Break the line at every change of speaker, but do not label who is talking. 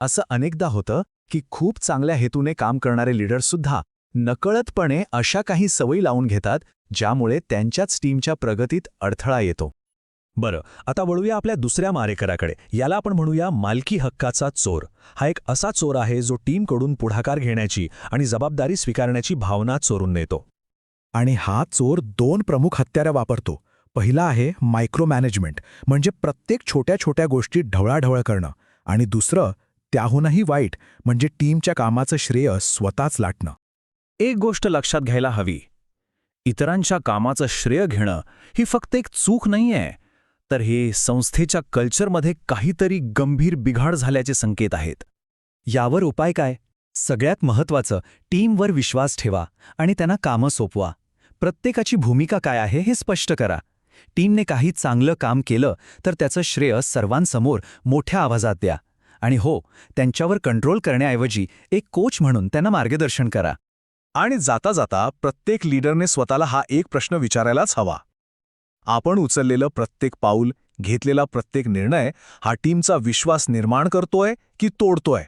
असं अनेकदा होतं की खूप चांगल्या हेतूने काम करणारे लीडर्ससुद्धा नकळतपणे अशा काही सवयी लावून घेतात ज्यामुळे त्यांच्याच टीमच्या प्रगतीत अडथळा येतो.
बरं आता वळूया आपल्या दुसऱ्या मारेकराकडे याला आपण म्हणूया मालकी हक्काचा चोर. हा एक असा चोर आहे जो टीमकडून पुढाकार घेण्याची आणि जबाबदारी स्वीकारण्याची भावना चोरून नेतो.
आणि हा चोर दोन प्रमुख हत्याऱ्या वापरतो. पहिला आहे मायक्रो मॅनेजमेंट म्हणजे प्रत्येक छोट्या छोट्या गोष्टी ढवळाढवळ करणं. आणि दुसरं त्याहूनही वाईट म्हणजे टीमच्या कामाचं श्रेय स्वतःच लाटणं.
एक गोष्ट लक्षात घ्यायला हवी. इतरांच्या कामाचं श्रेय घेणं ही फक्त एक चूक नाहीये तर हे संस्थेच्या कल्चरमध्ये काहीतरी गंभीर बिघाड झाल्याचे संकेत आहेत.
यावर उपाय काय? सगळ्यात महत्त्वाचं टीमवर विश्वास ठेवा आणि त्यांना कामं सोपवा. प्रत्येकाची भूमिका काय आहे हे स्पष्ट करा. टीमने काही चांगलं काम केलं तर त्याचं श्रेय सर्वांसमोर मोठ्या आवाजात द्या. आणि हो त्यांच्यावर कंट्रोल करण्याऐवजी एक कोच म्हणून त्यांना मार्गदर्शन करा.
आणि जाता जाता प्रत्येक लीडरने स्वतःला हा एक प्रश्न विचारायलाच हवा. आपण उचललेलं प्रत्येक पाऊल घेतलेला प्रत्येक निर्णय हा टीमचा विश्वास निर्माण करतोय की तोडतोय?